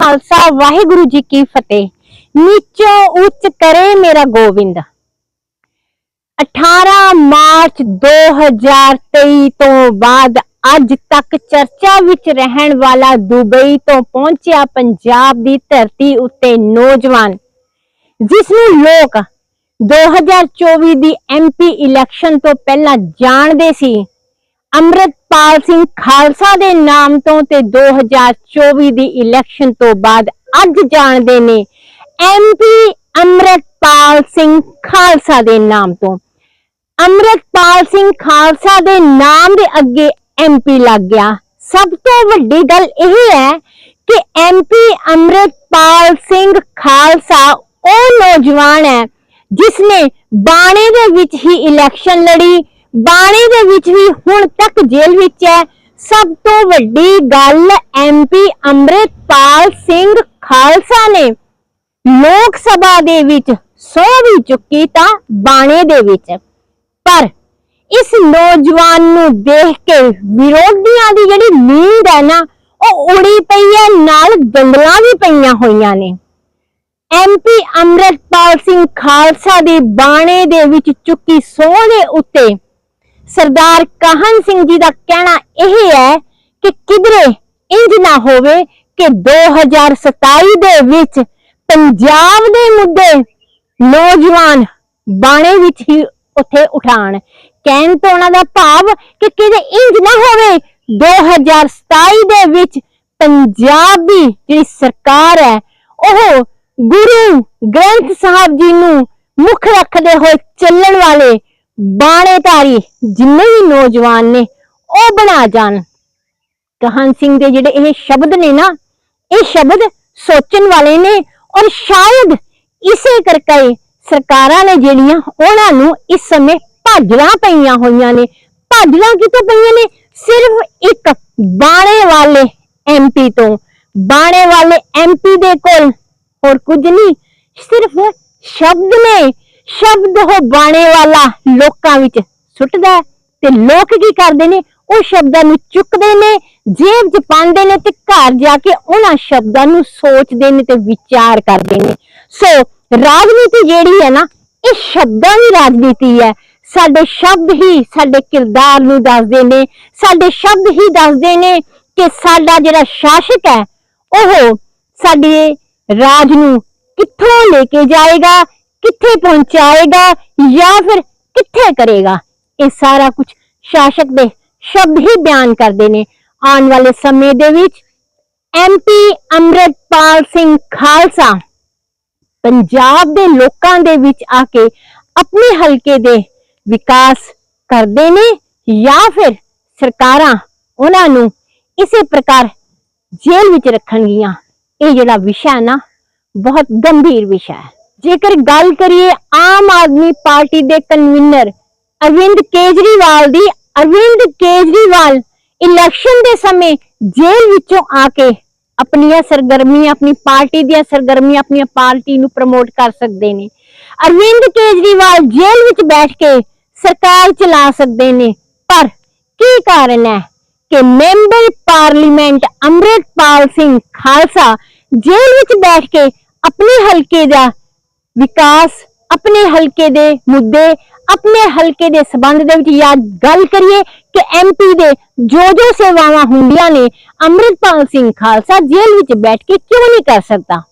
ਖਾਲਸਾ, ਵਾਹਿਗੁਰੂ ਜੀ ਕੀ ਫਤਿਹ। ਨੀਚੋਂ ਉੱਚ ਕਰੇ ਮੇਰਾ ਗੋਬਿੰਦ 18 ਮਾਰਚ 2023 ਤੋਂ ਬਾਅਦ ਅੱਜ ਤੱਕ ਚਰਚਾ ਵਿੱਚ ਰਹਿਣ ਵਾਲਾ ਦੁਬਈ ਤੋਂ ਪਹੁੰਚਿਆ ਪੰਜਾਬ ਦੀ ਧਰਤੀ ਉੱਤੇ ਨੌਜਵਾਨ, ਜਿਸ ਨੂੰ ਲੋਕ 2024 ਦੀ ਐਮਪੀ ਇਲੈਕਸ਼ਨ ਤੋਂ ਪਹਿਲਾਂ ਜਾਣਦੇ ਸੀ। ਅੰਮ੍ਰਿਤਪਾਲ ਸਿੰਘ ਖਾਲਸਾ ਦੇ ਨਾਮ ਤੋਂ ਤੇ 2024 ਦੀ ਇਲੈਕਸ਼ਨ ਤੋਂ ਬਾਅਦ ਅੱਜ ਜਾਣਦੇ ਨੇ ਐਮਪੀ ਅੰਮ੍ਰਿਤਪਾਲ ਸਿੰਘ ਖਾਲਸਾ ਦੇ ਨਾਮ ਤੋਂ। ਅੰਮ੍ਰਿਤਪਾਲ ਸਿੰਘ ਖਾਲਸਾ ਦੇ ਨਾਮ ਦੇ ਅੱਗੇ ਐਮਪੀ ਲੱਗ ਗਿਆ। ਸਭ ਤੋਂ ਵੱਡੀ ਗੱਲ ਇਹ ਹੈ ਕਿ ਐਮਪੀ ਅੰਮ੍ਰਿਤਪਾਲ ਸਿੰਘ ਖਾਲਸਾ ਉਹ ਨੌਜਵਾਨ ਹੈ ਜਿਸ ਨੇ ਬਾਣੇ ਦੇ ਵਿੱਚ ਹੀ ਇਲੈਕਸ਼ਨ ਲੜੀ ਬਾਣੇ ਦੇ ਵਿੱਚ ਵੀ ਹੁਣ ਤੱਕ ਜੇਲ੍ਹ ਵਿੱਚ ਹੈ। ਸਭ ਤੋਂ ਵੱਡੀ ਗੱਲ ਐਮਪੀ ਅੰਮ੍ਰਿਤਪਾਲ ਸਿੰਘ ਖਾਲਸਾ ਨੇ। ਲੋਕ ਸਭਾ ਦੇ ਵਿੱਚ ਸੌ ਵੀ ਚੁੱਕੀ ਤਾਂ ਬਾਣੇ ਦੇ ਵਿੱਚ। ਪਰ ਇਸ ਨੌਜਵਾਨ ਨੂੰ ਦੇਖ ਕੇ ਵਿਰੋਧੀਆਂ ਦੀ ਜਿਹੜੀ ਨੀਂਦ ਹੈ ਨਾ, ਉਹ ਉੜੀ ਪਈ ਹੈ, ਨਾਲ ਦੰਦਲਾਂ ਵੀ ਪਈਆਂ ਹੋਈਆਂ ਨੇ। ਐਮਪੀ ਅੰਮ੍ਰਿਤਪਾਲ ਸਿੰਘ ਖਾਲਸਾ ਦੀ ਬਾਣੇ ਦੇ ਵਿੱਚ ਚੁੱਕੀ ਸੋਹ ਦੇ ਉੱਤੇ ਸਰਦਾਰ ਕਾਹਨ ਸਿੰਘ ਜੀ ਦਾ ਕਹਿਣਾ ਇਹ ਹੈ ਕਿ ਕਿਧਰੇ ਇੰਜ ਨਾ ਹੋਵੇ ਕਿ 2027 ਦੇ ਵਿੱਚ ਪੰਜਾਬ ਦੇ ਮੁੱਦੇ ਨੌਜਵਾਨ ਬਾਣੇ ਵਿੱਚ ਹੀ ਉੱਥੇ ਉਠਾਣ। ਕਹਿਣ ਤੋਂ ਉਹਨਾਂ ਦਾ ਭਾਵ ਕਿ ਕਿਤੇ ਇੰਜ ਨਾ ਹੋਵੇ 2027 ਦੇ ਵਿੱਚ ਪੰਜਾਬ ਦੀ ਜਿਹੜੀ ਸਰਕਾਰ ਹੈ, ਉਹ ਗੁਰੂ ਗ੍ਰੰਥ ਸਾਹਿਬ ਜੀ ਨੂੰ ਮੁੱਖ ਰੱਖਦੇ ਹੋਏ ਚੱਲਣ ਵਾਲੇ ਬਾਣੇਧਾਰੀ ਜਿੰਨੇ ਵੀ ਨੌਜਵਾਨ ਨੇ, ਉਹ ਬਣਾ ਜਾਣ। ਕਹਨ ਸਿੰਘ ਦੇ ਜਿਹੜੇ ਇਹ ਸ਼ਬਦ ਨੇ ਨਾ, ਇਹ ਸ਼ਬਦ ਸੋਚਣ ਵਾਲੇ ਨੇ ਔਰ ਸ਼ਾਇਦ ਇਸੇ ਕਰਕੇ ਸਰਕਾਰਾਂ ਨੇ ਜਿਹੜੀਆਂ ਉਹਨਾਂ ਨੂੰ ਇਸ ਸਮੇਂ ਭਾਜੜਾਂ ਪਈਆਂ ਹੋਈਆਂ ਨੇ। ਭਾਜੜਾਂ ਕਿਤੋਂ ਪਈਆਂ ਨੇ? ਸਿਰਫ ਇੱਕ ਬਾਣੇ ਵਾਲੇ ਐਮਪੀ ਤੋਂ। ਬਾਣੇ ਵਾਲੇ ਐਮਪੀ ਦੇ ਕੋਲ ਹੋਰ ਕੁਝ ਨਹੀਂ, ਸਿਰਫ ਸ਼ਬਦ ਨੇ। ਸ਼ਬਦ ਉਹ ਬਾਣੇ ਵਾਲਾ ਲੋਕਾਂ ਵਿੱਚ ਸੁੱਟਦਾ ਹੈ ਤੇ ਲੋਕ ਕੀ ਕਰਦੇ ਨੇ? ਉਹ ਸ਼ਬਦਾਂ ਨੂੰ ਚੁੱਕਦੇ ਨੇ, ਜੇਬ 'ਚ ਪਾਉਂਦੇ ਨੇ ਤੇ ਘਰ ਜਾ ਕੇ ਉਹਨਾਂ ਸ਼ਬਦਾਂ ਨੂੰ ਸੋਚਦੇ ਨੇ ਤੇ ਵਿਚਾਰ ਕਰਦੇ ਨੇ। ਸੋ ਰਾਜਨੀਤੀ ਜਿਹੜੀ ਹੈ ਨਾ, ਇਹ ਸ਼ਬਦਾਂ ਦੀ ਰਾਜਨੀਤੀ ਹੈ। ਸਾਡੇ ਸ਼ਬਦ ਹੀ ਸਾਡੇ ਕਿਰਦਾਰ ਨੂੰ ਦੱਸਦੇ ਨੇ। ਸਾਡੇ ਸ਼ਬਦ ਹੀ ਦੱਸਦੇ ਨੇ ਕਿ ਸਾਡਾ ਜਿਹੜਾ ਸ਼ਾਸਕ ਹੈ, ਉਹ ਸਾਡੇ ਰਾਜ ਨੂੰ ਕਿੱਥੋਂ ਲੈ ਕੇ ਜਾਏਗਾ? ਕਿੱਥੇ ਪਹੁੰਚਾਏਗਾ ਜਾਂ ਫਿਰ ਕਿੱਥੇ ਕਰੇਗਾ? ਇਹ ਸਾਰਾ ਕੁਝ ਸ਼ਾਸਕ ਦੇ ਸ਼ਬਦ ਹੀ ਬਿਆਨ ਕਰਦੇ ਨੇ। ਆਉਣ ਵਾਲੇ ਸਮੇਂ ਦੇ ਵਿੱਚ ਐਮਪੀ ਅੰਮ੍ਰਿਤਪਾਲ ਸਿੰਘ ਖਾਲਸਾ ਪੰਜਾਬ ਦੇ ਲੋਕਾਂ ਦੇ ਵਿੱਚ ਆ ਕੇ ਆਪਣੇ ਹਲਕੇ ਦੇ ਵਿਕਾਸ ਕਰਦੇ ਨੇ ਜਾਂ ਫਿਰ ਸਰਕਾਰਾਂ ਉਹਨਾਂ ਨੂੰ ਇਸੇ ਪ੍ਰਕਾਰ ਜੇਲ੍ਹ ਵਿੱਚ ਰੱਖਣਗੀਆਂ। ਇਹ ਜਿਹੜਾ ਵਿਸ਼ਾ ਹੈ ਨਾ, ਬਹੁਤ ਗੰਭੀਰ ਵਿਸ਼ਾ ਹੈ। ਜੇਕਰ ਗੱਲ ਕਰੀਏ ਆਮ ਆਦਮੀ ਪਾਰਟੀ ਦੇ ਕਨਵੀਨਰ ਅਰਵਿੰਦ ਕੇਜਰੀਵਾਲ ਦੀ, ਅਰਵਿੰਦ ਕੇਜਰੀਵਾਲ ਇਲੈਕਸ਼ਨ ਦੇ ਸਮੇਂ ਜੇਲ੍ਹ ਵਿੱਚੋਂ ਆ ਕੇ ਆਪਣੀਆਂ ਸਰਗਰਮੀਆਂ, ਆਪਣੀ ਪਾਰਟੀ ਦੀਆਂ ਸਰਗਰਮੀਆਂ ਆਪਣੀ ਪਾਰਟੀ ਨੂੰ ਪ੍ਰਮੋਟ ਕਰ ਸਕਦੇ ਨੇ। ਅਰਵਿੰਦ ਕੇਜਰੀਵਾਲ ਜੇਲ੍ਹ ਵਿੱਚ ਬੈਠ ਕੇ ਸਰਕਾਰ ਚਲਾ ਸਕਦੇ ਨੇ। ਪਰ ਕੀ ਕਾਰਨ ਹੈ ਕਿ ਮੈਂਬਰ ਪਾਰਲੀਮੈਂਟ ਅੰਮ੍ਰਿਤਪਾਲ ਸਿੰਘ ਖਾਲਸਾ ਜੇਲ੍ਹ ਵਿੱਚ ਬੈਠ ਕੇ ਆਪਣੇ ਹਲਕੇ ਦਾ ਵਿਕਾਸ ਆਪਣੇ ਹਲਕੇ ਦੇ ਮੁੱਦੇ, ਆਪਣੇ ਹਲਕੇ ਦੇ ਸਬੰਧ ਦੇ ਵਿੱਚ ਜਾਂ ਗੱਲ ਕਰੀਏ ਕਿ ਐਮਪੀ ਦੇ ਜੋ ਜੋ ਸੇਵਾਵਾਂ ਹੁੰਦੀਆਂ ਨੇ, ਅੰਮ੍ਰਿਤਪਾਲ ਸਿੰਘ ਖਾਲਸਾ ਜੇਲ੍ਹ ਵਿੱਚ ਬੈਠ ਕੇ ਕਿਉਂ ਨਹੀਂ ਕਰ ਸਕਦਾ?